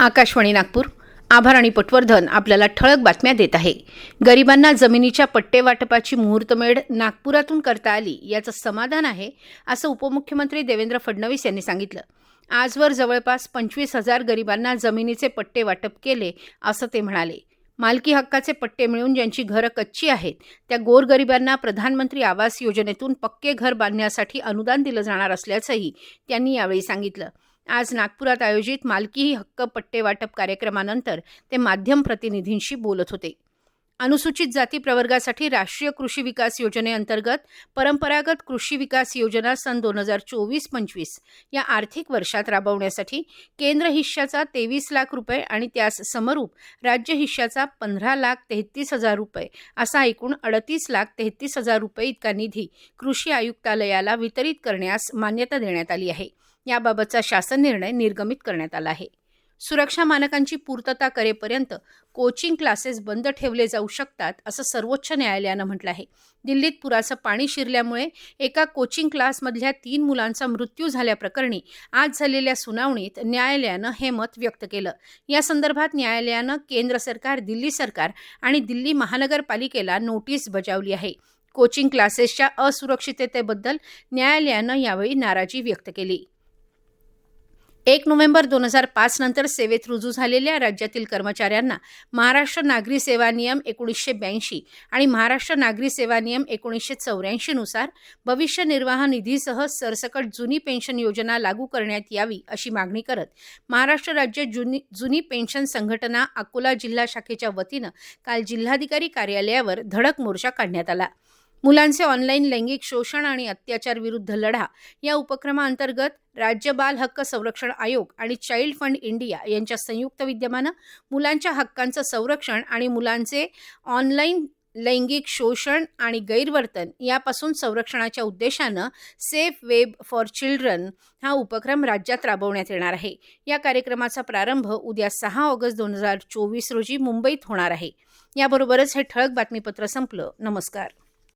आकाशवाणी नागपूर. आभार आणि पटवर्धन आपल्याला ठळक बातम्या देत आहे. गरिबांना जमिनीच्या पट्टे वाटपाची मुहूर्तमेढ नागपुरातून करता आली याचं समाधान आहे असं उपमुख्यमंत्री देवेंद्र फडणवीस यांनी सांगितलं. आजवर जवळपास पंचवीस हजार गरिबांना जमिनीचे पट्टे वाटप केले असं ते म्हणाले. मालकी हक्काचे पट्टे मिळून ज्यांची घरं कच्ची आहेत त्या गोरगरिबांना प्रधानमंत्री आवास योजनेतून पक्के घर बांधण्यासाठी अनुदान दिलं जाणार असल्याचंही त्यांनी यावेळी सांगितलं. आज नागपुरात आयोजित मालकीही हक्क पट्टे वाटप कार्यक्रमानंतर ते माध्यम प्रतिनिधींशी बोलत होते. अनुसूचित जाती प्रवर्गासाठी राष्ट्रीय कृषी विकास योजनेअंतर्गत परंपरागत कृषी विकास योजना सन दोन हजार चोवीस पंचवीस या आर्थिक वर्षात राबवण्यासाठी केंद्र हिश्श्याचा तेवीस लाख रुपये आणि त्यास समरूप राज्य हिश्श्याचा पंधरा लाख तेहतीस हजार रुपये असा एकूण अडतीस लाख तेहतीस हजार रुपये इतका निधी कृषी आयुक्तालयाला वितरित करण्यास मान्यता देण्यात आली आहे. याबाबतचा शासन निर्णय निर्गमित करण्यात आला आहे. सुरक्षा मानकांची पूर्तता करेपर्यंत कोचिंग क्लासेस बंद ठेवले जाऊ शकतात असं सर्वोच्च न्यायालयानं म्हटलं आहे. दिल्लीत पुराचं पाणी शिरल्यामुळे एका कोचिंग क्लासमधल्या तीन मुलांचा मृत्यू झाल्याप्रकरणी आज झालेल्या सुनावणीत न्यायालयानं हे मत व्यक्त केलं. या संदर्भात न्यायालयानं केंद्र सरकार दिल्ली सरकार आणि दिल्ली महानगरपालिकेला नोटीस बजावली आहे. कोचिंग क्लासेसच्या असुरक्षिततेबद्दल न्यायालयानं यावेळी नाराजी व्यक्त केली. एक नोव्हेंबर दोन हजार पाच नंतर सेवेत रुजू झालेल्या राज्यातील कर्मचाऱ्यांना महाराष्ट्र नागरी सेवा नियम एकोणीसशे ब्याऐंशी आणि महाराष्ट्र नागरी सेवा नियम एकोणीसशे चौऱ्याऐंशीनुसार भविष्य निर्वाह निधीसह सरसकट जुनी पेन्शन योजना लागू करण्यात यावी अशी मागणी करत महाराष्ट्र राज्य जुनी जुनी पेन्शन संघटना अकोला जिल्हा शाखेच्या वतीनं काल जिल्हाधिकारी कार्यालयावर धडक मोर्चा काढण्यात आला. मुलांचे ऑनलाईन लैंगिक शोषण आणि अत्याचार विरुद्ध लढा या उपक्रमाअंतर्गत राज्य बाल हक्क संरक्षण आयोग आणि चाइल्ड फंड इंडिया यांच्या संयुक्त विद्यमानं मुलांच्या हक्कांचं संरक्षण आणि मुलांचे ऑनलाईन लैंगिक शोषण आणि गैरवर्तन यापासून संरक्षणाच्या उद्देशानं सेफ वेब फॉर चिल्ड्रन हा उपक्रम राज्यात राबवण्यात येणार आहे. या कार्यक्रमाचा प्रारंभ उद्या सहा ऑगस्ट दोन हजार चोवीस रोजी मुंबईत होणार आहे. याबरोबरच हे ठळक बातमीपत्र संपलं. नमस्कार.